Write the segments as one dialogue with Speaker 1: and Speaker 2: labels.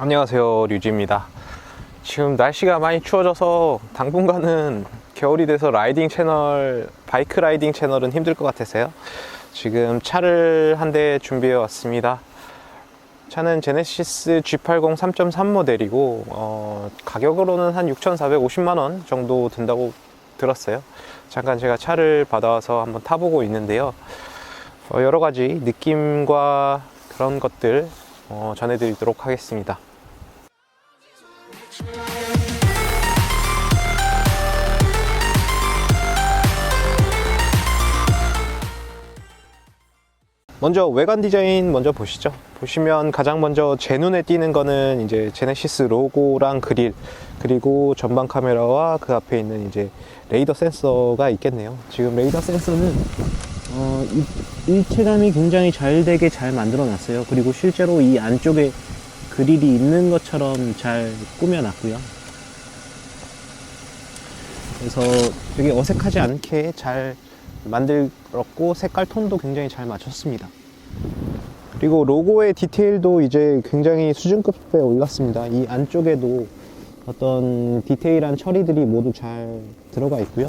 Speaker 1: 안녕하세요 류지입니다. 지금 날씨가 많이 추워져서 당분간은 겨울이 돼서 라이딩 채널 바이크 라이딩 채널은 힘들 것 같아서요. 지금 차를 한 대 준비해 왔습니다. 차는 제네시스 G80 3.3 모델이고 어, 가격으로는 한 6,450만원 정도 든다고 들었어요. 잠깐 제가 차를 받아와서 한번 타보고 있는데요. 어, 여러 가지 느낌과 그런 것들 어, 전해드리도록 하겠습니다. 먼저 외관 디자인 먼저 보시죠. 보시면 가장 먼저 제 눈에 띄는 거는 이제 제네시스 로고랑 그릴 그리고 전방 카메라와 그 앞에 있는 이제 레이더 센서가 있겠네요. 지금 레이더 센서는 어, 이- 일체감이 굉장히 잘 되게 잘 만들어 놨어요. 그리고 실제로 이 안쪽에 그릴이 있는 것처럼 잘 꾸며 놨고요. 그래서 되게 어색하지 않게 잘 만들었고 색깔 톤도 굉장히 잘 맞췄습니다. 그리고 로고의 디테일도 이제 굉장히 수준급에 올랐습니다. 이 안쪽에도 어떤 디테일한 처리들이 모두 잘 들어가 있고요.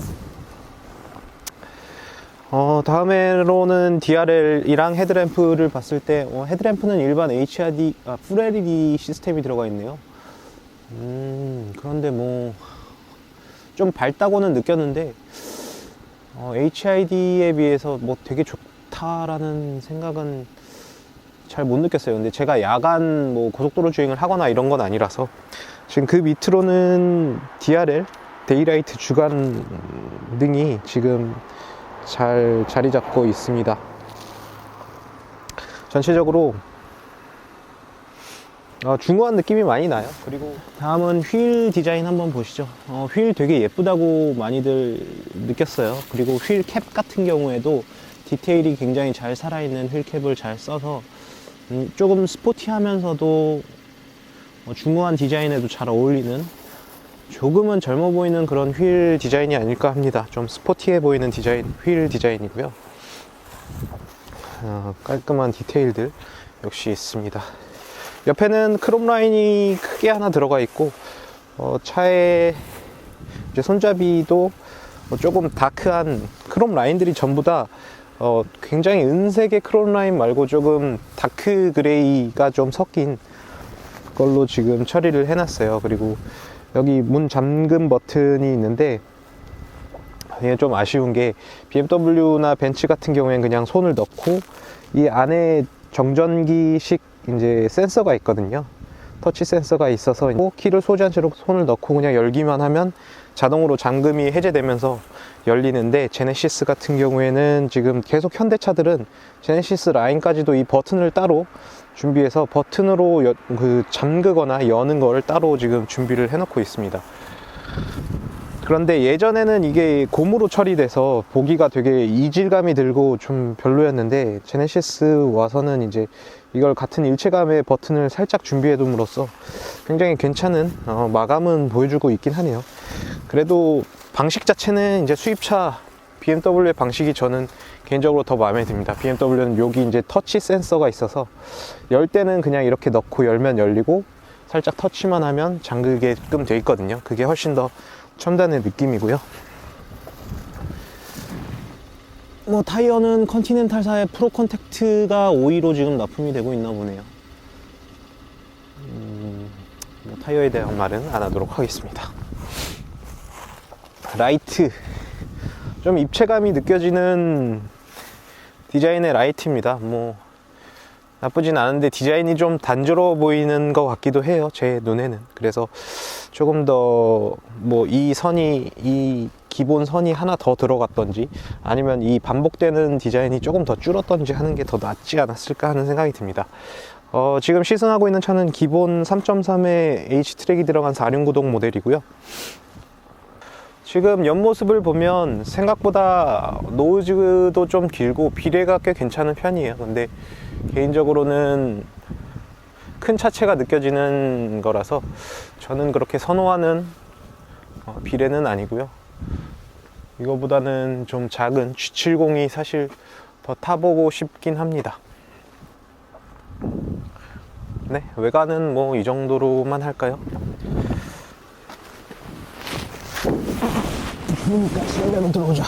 Speaker 1: 어, 다음으로는 DRL이랑 헤드램프를 봤을 때 어, 헤드램프는 일반 HRD, 아, 풀 LED 시스템이 들어가 있네요. 음, 그런데 뭐 좀 밝다고는 느꼈는데 어, HID에 비해서 뭐 되게 좋다라는 생각은 잘 못 느꼈어요. 근데 제가 야간 뭐 고속도로 주행을 하거나 이런 건 아니라서 지금 그 밑으로는 DRL 데이라이트 주간 등이 지금 잘 자리 잡고 있습니다. 전체적으로 어, 중후한 느낌이 많이 나요. 그리고 다음은 휠 디자인 한번 보시죠. 어, 휠 되게 예쁘다고 많이들 느꼈어요. 그리고 휠 캡 같은 경우에도 디테일이 굉장히 잘 살아있는 휠 캡을 잘 써서 음, 조금 스포티하면서도 어, 중후한 디자인에도 잘 어울리는 조금은 젊어 보이는 그런 휠 디자인이 아닐까 합니다. 좀 스포티해 보이는 디자인, 휠 디자인이고요. 어, 깔끔한 디테일들 역시 있습니다. 옆에는 크롬 라인이 크게 하나 들어가 있고 어, 이제 손잡이도 어, 조금 다크한 크롬 라인들이 전부 다 어, 굉장히 은색의 크롬 라인 말고 조금 다크 그레이가 좀 섞인 걸로 지금 처리를 해놨어요. 그리고 여기 문 잠금 버튼이 있는데 이게 좀 아쉬운 게 BMW나 벤츠 같은 경우에는 그냥 손을 넣고 이 안에 정전기식 이제 센서가 있거든요. 터치 센서가 있어서 키를 소지한 채로 손을 넣고 그냥 열기만 하면 자동으로 잠금이 해제되면서 열리는데 제네시스 같은 경우에는 지금 계속 현대차들은 제네시스 라인까지도 이 버튼을 따로 준비해서 버튼으로 여- 그 잠그거나 여는 거를 따로 지금 준비를 해놓고 있습니다. 그런데 예전에는 이게 고무로 처리돼서 보기가 되게 이질감이 들고 좀 별로였는데 제네시스 와서는 이제 이걸 같은 일체감의 버튼을 살짝 준비해 둠으로써 굉장히 괜찮은 어, 마감은 보여주고 있긴 하네요. 그래도 방식 자체는 이제 수입차 BMW의 방식이 저는 개인적으로 더 마음에 듭니다. BMW는 여기 이제 터치 센서가 있어서 열 때는 그냥 이렇게 넣고 열면 열리고 살짝 터치만 하면 잠그게끔 돼 있거든요. 그게 훨씬 더 첨단의 느낌이고요. 뭐 타이어는 컨티넨탈사의 프로 컨택트가 5위로 지금 납품이 되고 있나 보네요. 음, 뭐 타이어에 대한 말은 안 하도록 하겠습니다. 라이트 좀 입체감이 느껴지는 디자인의 라이트입니다. 뭐 나쁘진 않은데 디자인이 좀 단조로워 보이는 것 같기도 해요. 제 눈에는. 그래서 조금 더 뭐 이 선이 이 기본 선이 하나 더 들어갔던지 아니면 이 반복되는 디자인이 조금 더 줄었던지 하는 게 더 낫지 않았을까 하는 생각이 듭니다. 어, 지금 시승하고 있는 차는 기본 3.3의 H-트랙이 들어간 4륜구동 모델이고요. 지금 옆모습을 보면 생각보다 노즈도 좀 길고 비례가 꽤 괜찮은 편이에요. 근데 개인적으로는 큰 차체가 느껴지는 거라서 저는 그렇게 선호하는 어, 비례는 아니고요. 이거보다는 좀 작은 G70이 사실 더 타보고 싶긴 합니다. 네, 외관은 뭐 이 정도로만 할까요? 그러니까 실내로 들어오자.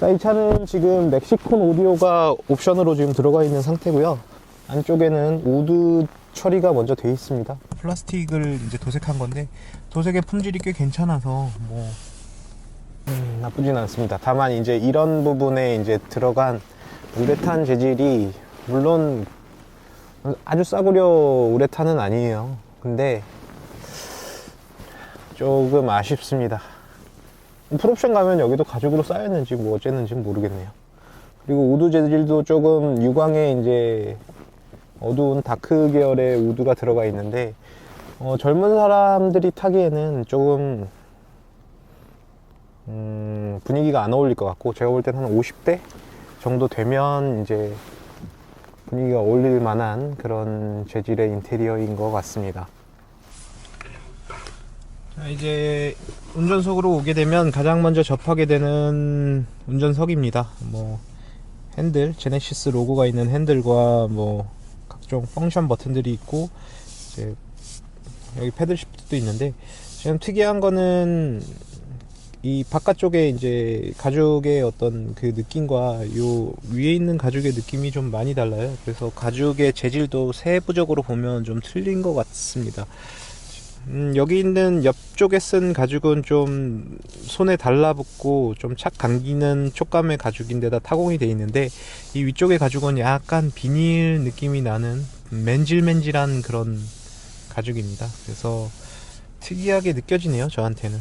Speaker 1: 자, 이 차는 지금 멕시콘 오디오가 옵션으로 지금 들어가 있는 상태고요. 안쪽에는 우드 처리가 먼저 돼 있습니다. 플라스틱을 이제 도색한 건데 도색의 품질이 꽤 괜찮아서 뭐 음, 나쁘진 않습니다. 다만 이제 이런 부분에 이제 들어간 우레탄 재질이 물론 아주 싸구려 우레탄은 아니에요. 근데 조금 아쉽습니다. 풀옵션 가면 여기도 가죽으로 쌓였는지 뭐 어쨌는지 모르겠네요. 그리고 우드 재질도 조금 유광에 이제 어두운 다크 계열의 우드가 들어가 있는데 어, 젊은 사람들이 타기에는 조금 음, 분위기가 안 어울릴 것 같고 제가 볼 때는 한 50대 정도 되면 이제 분위기가 어울릴 만한 그런 재질의 인테리어인 것 같습니다. 자, 이제 운전석으로 오게 되면 가장 먼저 접하게 되는 운전석입니다. 뭐 핸들, 제네시스 로고가 있는 핸들과 뭐 각종 펑션 버튼들이 있고 이제 여기 패들 시프트도 있는데 지금 특이한 거는 이 바깥쪽에 이제 가죽의 어떤 그 느낌과 요 위에 있는 가죽의 느낌이 좀 많이 달라요. 그래서 가죽의 재질도 세부적으로 보면 좀 틀린 것 같습니다. 음, 여기 있는 옆쪽에 쓴 가죽은 좀 손에 달라붙고 좀 착 감기는 촉감의 가죽인데다 타공이 되어 있는데 이 위쪽의 가죽은 약간 비닐 느낌이 나는 맨질맨질한 그런 가죽입니다. 그래서 특이하게 느껴지네요, 저한테는.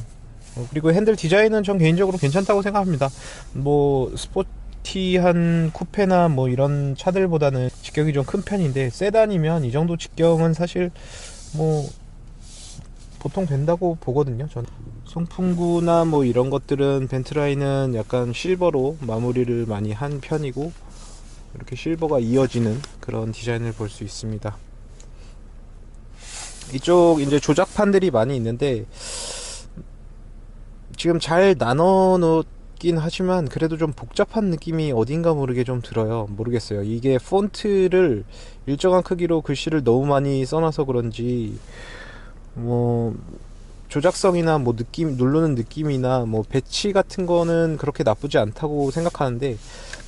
Speaker 1: 어, 그리고 핸들 디자인은 전 개인적으로 괜찮다고 생각합니다. 뭐 스포티한 쿠페나 뭐 이런 차들보다는 직경이 좀 큰 편인데 세단이면 이 정도 직경은 사실 뭐 보통 된다고 보거든요. 전 송풍구나 뭐 이런 것들은 벤트라이는 약간 실버로 마무리를 많이 한 편이고 이렇게 실버가 이어지는 그런 디자인을 볼 수 있습니다. 이쪽 이제 조작판들이 많이 있는데 지금 잘 나눠 놓긴 하지만 그래도 좀 복잡한 느낌이 어딘가 모르게 좀 들어요. 모르겠어요. 이게 폰트를 일정한 크기로 글씨를 너무 많이 써놔서 그런지 뭐 조작성이나 뭐 느낌 누르는 느낌이나 뭐 배치 같은 거는 그렇게 나쁘지 않다고 생각하는데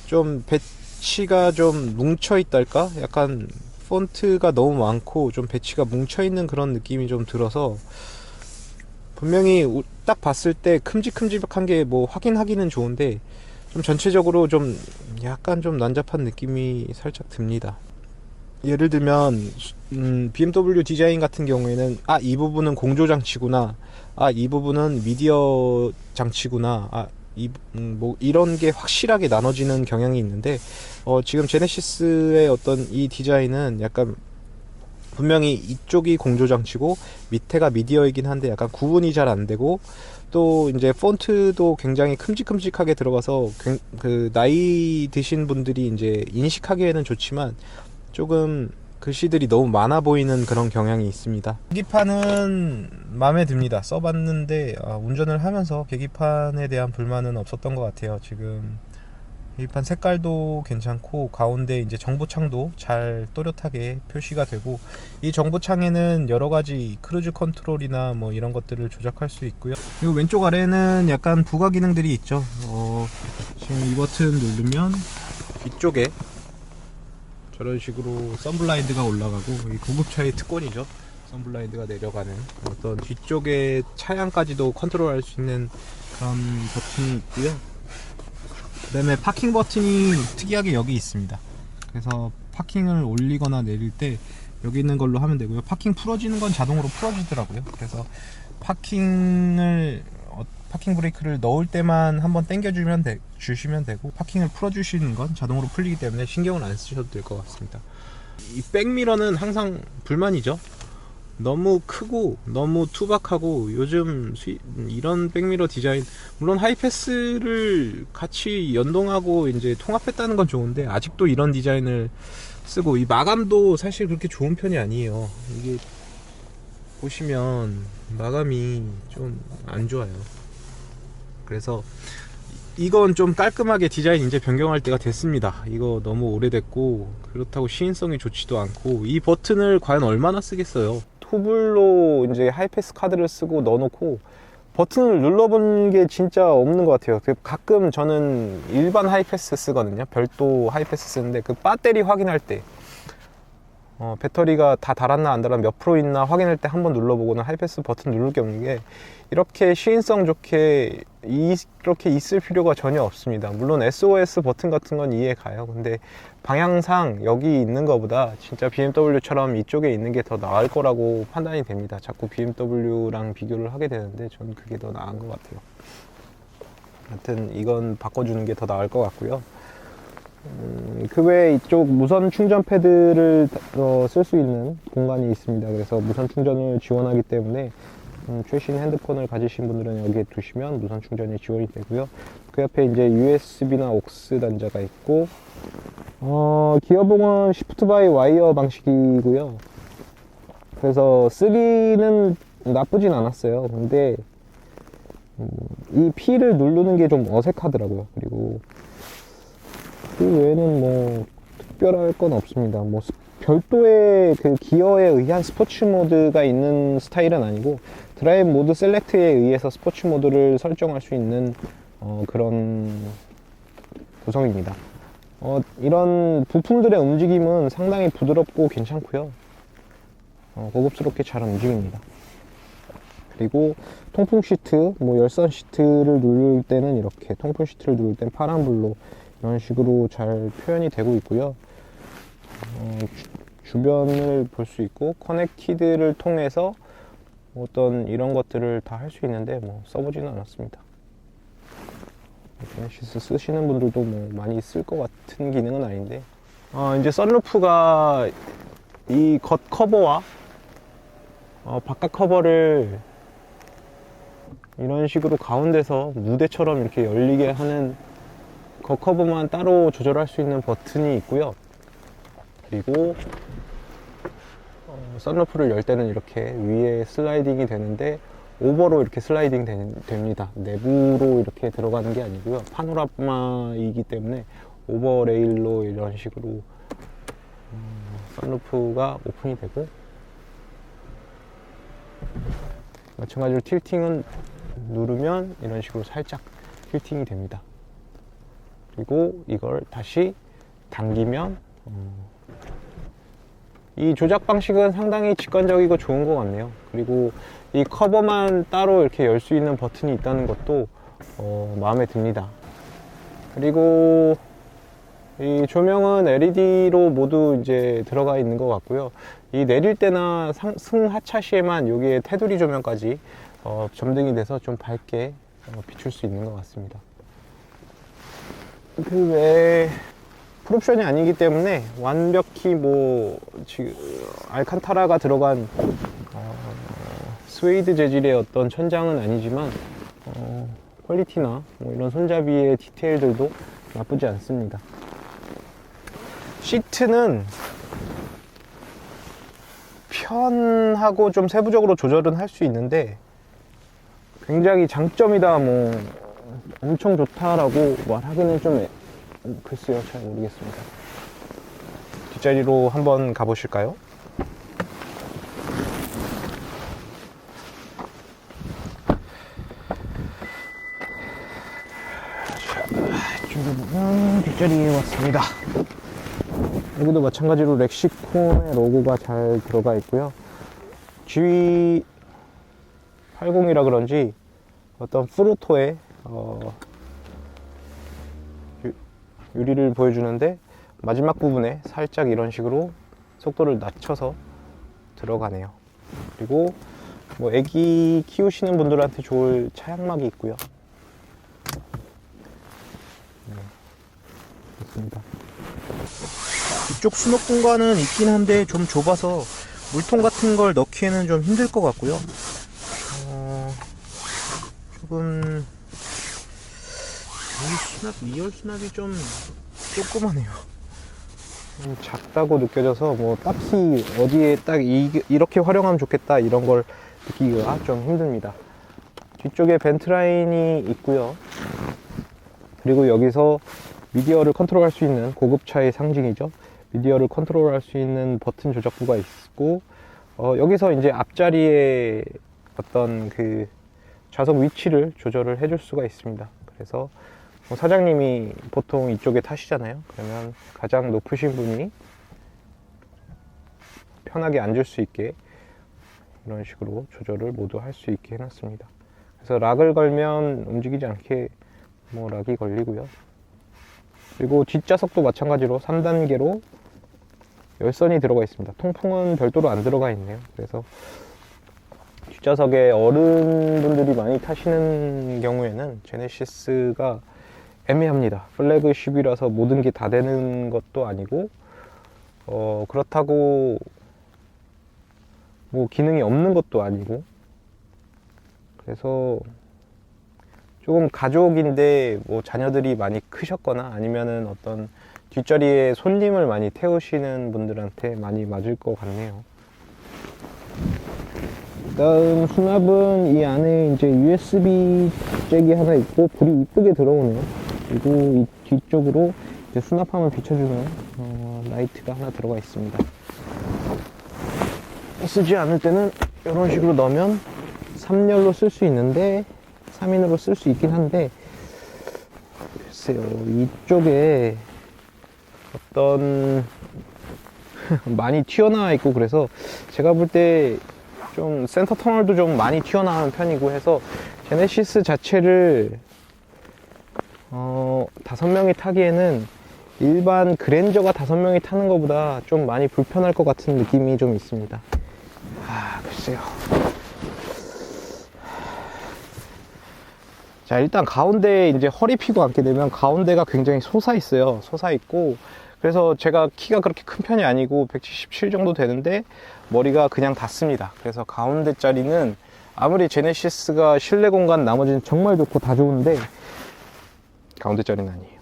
Speaker 1: 좀 배치가 좀 뭉쳐 있달까? 약간 폰트가 너무 많고 좀 배치가 뭉쳐 있는 그런 느낌이 좀 들어서 분명히 우- 딱 봤을 때 큼직큼직한 게 뭐 확인하기는 좋은데 좀 전체적으로 좀 약간 좀 난잡한 느낌이 살짝 듭니다. 예를 들면 음, BMW 디자인 같은 경우에는 아 이 부분은 공조 장치구나. 아 이 부분은 미디어 장치구나. 아이뭐 이런 게 확실하게 나눠지는 경향이 있는데 어, 지금 제네시스의 어떤 이 디자인은 약간 분명히 이쪽이 공조 장치고 밑에가 미디어이긴 한데 약간 구분이 잘 안 되고 또 이제 폰트도 굉장히 큼직큼직하게 들어가서 굉- 그 나이 드신 분들이 이제 인식하기에는 좋지만 조금 글씨들이 너무 많아 보이는 그런 경향이 있습니다. 계기판은 마음에 듭니다. 써봤는데 아, 운전을 하면서 계기판에 대한 불만은 없었던 것 같아요. 지금 계기판 색깔도 괜찮고 가운데 이제 정보창도 잘 또렷하게 표시가 되고 이 정보창에는 여러 가지 크루즈 컨트롤이나 뭐 이런 것들을 조작할 수 있고요. 그리고 왼쪽 아래는 약간 부가 기능들이 있죠. 어, 지금 이 버튼 누르면 이쪽에 저런 식으로 썬블라인드가 올라가고 이 고급차의 특권이죠. 썬블라인드가 내려가는 어떤 뒤쪽에 차량까지도 컨트롤할 수 있는 그런 버튼이 있고요. 그 다음에 파킹 버튼이 특이하게 여기 있습니다. 그래서 파킹을 올리거나 내릴 때 여기 있는 걸로 하면 되고요. 파킹 풀어지는 건 자동으로 풀어지더라고요. 그래서 파킹을 어, 파킹 브레이크를 넣을 때만 한번 당겨주면 되, 주시면 되고 파킹을 풀어주시는 건 자동으로 풀리기 때문에 신경을 안 쓰셔도 될 것 같습니다. 이 백미러는 항상 불만이죠. 너무 크고 너무 투박하고 요즘 수이- 이런 백미러 디자인 물론 하이패스를 같이 연동하고 이제 통합했다는 건 좋은데 아직도 이런 디자인을 쓰고 이 마감도 사실 그렇게 좋은 편이 아니에요. 이게 보시면 마감이 좀 안 좋아요. 그래서 이건 좀 깔끔하게 디자인 이제 변경할 때가 됐습니다. 이거 너무 오래됐고 그렇다고 시인성이 좋지도 않고 이 버튼을 과연 얼마나 쓰겠어요? 투블로 이제 하이패스 카드를 쓰고 넣어놓고 버튼을 눌러본 게 진짜 없는 것 같아요. 그 가끔 저는 일반 하이패스 쓰거든요. 별도 하이패스 쓰는데 그 배터리 확인할 때 어, 배터리가 다 달았나 안 달았나 몇 프로 있나 확인할 때 한번 눌러보고는 하이패스 버튼 누를 게 없는 게 이렇게 시인성 좋게 이- 이렇게 있을 필요가 전혀 없습니다. 물론 SOS 버튼 같은 건 이해 가요. 근데 방향상 여기 있는 것보다 진짜 BMW처럼 이쪽에 있는 게 더 나을 거라고 판단이 됩니다. 자꾸 BMW랑 비교를 하게 되는데 저는 그게 더 나은 것 같아요. 하여튼 이건 바꿔주는 게 더 나을 것 같고요. 음, 그 외에 이쪽 무선 충전 패드를 어, 쓸수 있는 공간이 있습니다. 그래서 무선 충전을 지원하기 때문에 음, 최신 핸드폰을 가지신 분들은 여기에 두시면 무선 충전이 지원이 되고요. 그 옆에 이제 USB나 aux 단자가 있고 어, 기어봉은 시프트 바이 와이어 방식이고요. 그래서 쓰기는 나쁘진 않았어요. 근데 음, 이 P를 누르는 게 좀 어색하더라고요. 그리고 그 외에는 뭐 특별할 건 없습니다. 뭐 스- 별도의 그 기어에 의한 스포츠 모드가 있는 스타일은 아니고 드라이브 모드 셀렉트에 의해서 스포츠 모드를 설정할 수 있는 어, 그런 구성입니다. 어, 이런 부품들의 움직임은 상당히 부드럽고 괜찮고요. 어, 고급스럽게 잘 움직입니다. 그리고 통풍 시트, 뭐 열선 시트를 누를 때는 이렇게 통풍 시트를 누를 땐 파란 불로 이런 식으로 잘 표현이 되고 있고요. 어, 주, 변을 볼 수 있고 커넥티드를 통해서 어떤 이런 것들을 다 할 수 있는데 뭐 써보지는 않았습니다. 제네시스 쓰시는 분들도 뭐 많이 쓸 것 같은 기능은 아닌데 어, 이제 썬루프가 이 겉 커버와 어, 바깥 커버를 이런 식으로 가운데서 무대처럼 이렇게 열리게 하는 겉 커버만 따로 조절할 수 있는 버튼이 있고요. 그리고 어, 썬루프를 열 때는 이렇게 위에 슬라이딩이 되는데 오버로 이렇게 슬라이딩 되- 됩니다. 내부로 이렇게 들어가는 게 아니고요. 파노라마이기 때문에 오버 레일로 이런 식으로 음, 썬루프가 오픈이 되고 마찬가지로 틸팅은 누르면 이런 식으로 살짝 틸팅이 됩니다. 그리고 이걸 다시 당기면 어, 이 조작 방식은 상당히 직관적이고 좋은 것 같네요. 그리고 이 커버만 따로 이렇게 열 수 있는 버튼이 있다는 것도 어, 마음에 듭니다. 그리고 이 조명은 LED로 모두 이제 들어가 있는 것 같고요. 이 내릴 때나 상, 승하차 시에만 여기에 테두리 조명까지 어, 점등이 돼서 좀 밝게 어, 비출 수 있는 것 같습니다. 그 외에 풀옵션이 아니기 때문에 완벽히 뭐 지금 알칸타라가 들어간 어, 스웨이드 재질의 어떤 천장은 아니지만 어, 퀄리티나 뭐 이런 손잡이의 디테일들도 나쁘지 않습니다. 시트는 편하고 좀 세부적으로 조절은 할 수 있는데 굉장히 장점이다 뭐 엄청 좋다라고 말하기는 좀 애- 글쎄요 잘 모르겠습니다. 뒷자리로 한번 가보실까요? 자, 이쪽에 보면 뒷자리에 왔습니다. 여기도 마찬가지로 렉시콘의 로고가 잘 들어가 있고요. G80이라 그런지 어떤 프루토의 어, 유, 유리를 보여주는데 마지막 부분에 살짝 이런 식으로 속도를 낮춰서 들어가네요. 그리고 뭐 애기 키우시는 분들한테 좋을 차양막이 있고요. 네, 그렇습니다. 이쪽 수납 공간은 있긴 한데 좀 좁아서 물통 같은 걸 넣기에는 좀 힘들 것 같고요. 어, 조금 이 수납 2열 수납이 좀 조그마네요. 좀 작다고 느껴져서 뭐 딱히 어디에 딱 이, 이렇게 활용하면 좋겠다 이런 걸 느끼기가 좀 힘듭니다. 뒤쪽에 벤트 라인이 있고요. 그리고 여기서 미디어를 컨트롤할 수 있는 고급차의 상징이죠. 미디어를 컨트롤할 수 있는 버튼 조작부가 있고 어, 여기서 이제 앞자리에 어떤 그 좌석 위치를 조절을 해줄 수가 있습니다. 그래서 뭐 사장님이 보통 이쪽에 타시잖아요. 그러면 가장 높으신 분이 편하게 앉을 수 있게 이런 식으로 조절을 모두 할 수 있게 해놨습니다. 그래서 락을 걸면 움직이지 않게 뭐 락이 걸리고요. 그리고 뒷좌석도 마찬가지로 3단계로 열선이 들어가 있습니다. 통풍은 별도로 안 들어가 있네요. 그래서 뒷좌석에 어른분들이 많이 타시는 경우에는 제네시스가 애매합니다. 플래그십이라서 모든 게 다 되는 것도 아니고 어, 그렇다고 뭐 기능이 없는 것도 아니고 그래서 조금 가족인데 뭐 자녀들이 많이 크셨거나 아니면은 어떤 뒷자리에 손님을 많이 태우시는 분들한테 많이 맞을 것 같네요. 다음 수납은 이 안에 이제 USB 잭이 하나 있고 불이 이쁘게 들어오네요. 그리고 이 뒤쪽으로 이제 수납함을 비춰주는 어, 라이트가 하나 들어가 있습니다. 쓰지 않을 때는 이런 식으로 넣으면 3열로 쓸 수 있는데 3인으로 쓸 수 있긴 한데 글쎄요 이쪽에 어떤 많이 튀어나와 있고 그래서 제가 볼 때 좀 센터 터널도 좀 많이 튀어나오는 편이고 해서 제네시스 자체를 어, 다섯 명이 타기에는 일반 그랜저가 다섯 명이 타는 것보다 좀 많이 불편할 것 같은 느낌이 좀 있습니다. 아, 글쎄요. 자, 일단 가운데 이제 허리 피고 앉게 되면 가운데가 굉장히 솟아 있어요. 솟아 있고. 그래서 제가 키가 그렇게 큰 편이 아니고 177 정도 되는데 머리가 그냥 닿습니다. 그래서 가운데 자리는 아무리 제네시스가 실내 공간 나머지는 정말 좋고 다 좋은데 가운데 자리는 아니에요.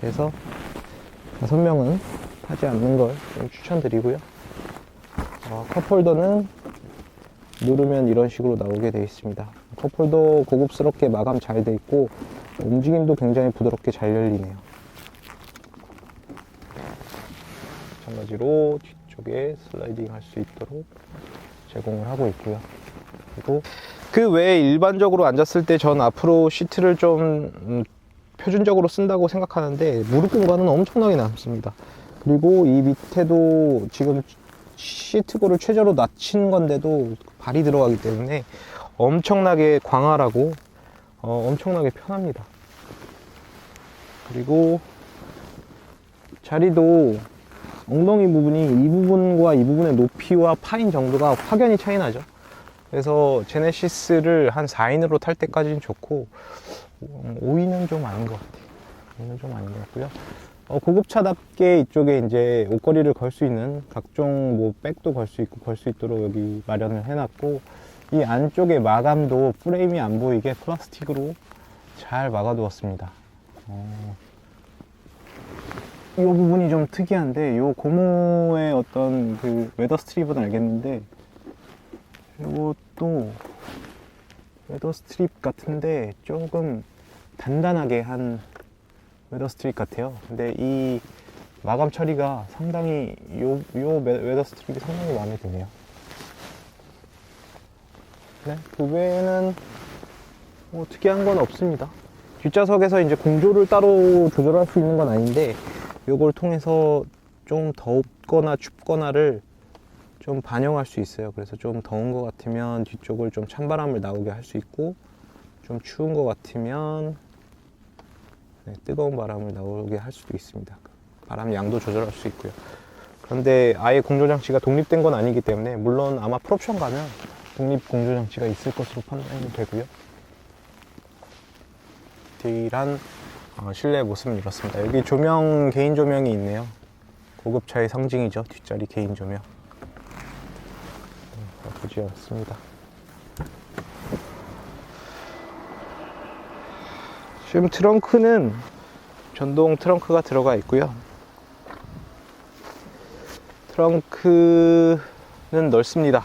Speaker 1: 그래서 다섯 명은 타지 않는 걸좀 추천드리고요. 어, 컵홀더는 누르면 이런 식으로 나오게 되어 있습니다. 컵홀더 고급스럽게 마감 잘 되어 있고 움직임도 굉장히 부드럽게 잘 열리네요. 마찬가지로 뒤쪽에 슬라이딩 할 수 있도록 제공을 하고 있고요. 그리고 그 외에 일반적으로 앉았을 때 전 앞으로 시트를 좀 음, 표준적으로 쓴다고 생각하는데 무릎 공간은 엄청나게 남습니다. 그리고 이 밑에도 지금 시트고를 최저로 낮춘 건데도 발이 들어가기 때문에 엄청나게 광활하고 어, 엄청나게 편합니다. 그리고 자리도 엉덩이 부분이 이 부분과 이 부분의 높이와 파인 정도가 확연히 차이 나죠. 그래서 제네시스를 한 4인으로 탈 때까지는 좋고 5인은 좀 아닌 것 같아요. 5인은 좀 아닌 것 같고요. 어, 고급차답게 이쪽에 이제 옷걸이를 걸 수 있는 각종 뭐 백도 걸 수 있고 걸 수 있도록 여기 마련을 해놨고 이 안쪽에 마감도 프레임이 안 보이게 플라스틱으로 잘 막아두었습니다. 어, 이 부분이 좀 특이한데 이 고무의 어떤 그 웨더 스트립은 알겠는데 이것도 웨더 스트립 같은데 조금 단단하게 한 웨더 스트립 같아요. 근데 이 마감 처리가 상당히 요, 요 웨- 웨더 스트립이 상당히 마음에 드네요. 네, 그 외에는 뭐 특이한 건 없습니다. 뒷좌석에서 이제 공조를 따로 조절할 수 있는 건 아닌데 요걸 통해서 좀 덥거나 춥거나를 좀 반영할 수 있어요. 그래서 좀 더운 것 같으면 뒤쪽을 좀 찬바람을 나오게 할 수 있고 좀 추운 것 같으면 네, 뜨거운 바람을 나오게 할 수도 있습니다. 바람 양도 조절할 수 있고요. 그런데 아예 공조 장치가 독립된 건 아니기 때문에 물론 아마 풀옵션 가면 독립 공조 장치가 있을 것으로 판단이 되고요. 디테일한 어, 실내 모습은 이렇습니다. 여기 조명 개인 조명이 있네요. 고급차의 상징이죠. 뒷자리 개인 조명. 음, 나쁘지 않습니다. 지금 트렁크는 전동 트렁크가 들어가 있고요. 트렁크는 넓습니다.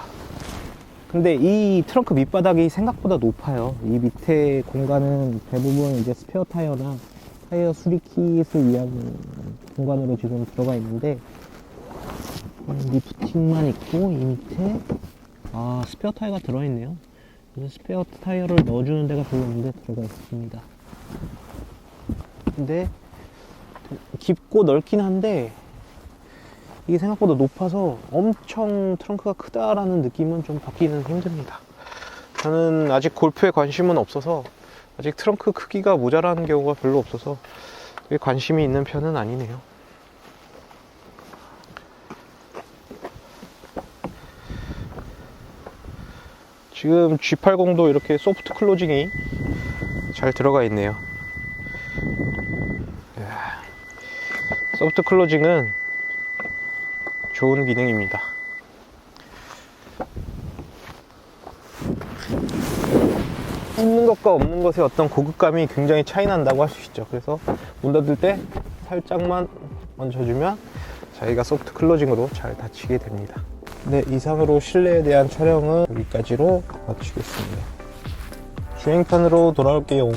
Speaker 1: 근데 이 트렁크 밑바닥이 생각보다 높아요. 이 밑에 공간은 대부분 이제 스페어 타이어나 타이어 수리킷을 위한 공간으로 지금 들어가 있는데 음, 리프팅만 있고 이 밑에 아 스페어 타이어가 들어있네요. 스페어 타이어를 넣어주는 데가 별로 없는데 들어가 있습니다. 근데 깊고 넓긴 한데 이게 생각보다 높아서 엄청 트렁크가 크다라는 느낌은 좀 받기는 힘듭니다. 저는 아직 골프에 관심은 없어서 아직 트렁크 크기가 모자라는 경우가 별로 없어서 관심이 있는 편은 아니네요. 지금 G80도 이렇게 소프트 클로징이 잘 들어가 있네요. 이야, 소프트 클로징은 좋은 기능입니다. 있는 것과 없는 것의 어떤 고급감이 굉장히 차이 난다고 할 수 있죠. 그래서 문 닫을 때 살짝만 얹어주면 자기가 소프트 클로징으로 잘 닫히게 됩니다. 네, 이상으로 실내에 대한 촬영은 여기까지로 마치겠습니다. 주행편으로 돌아올게요.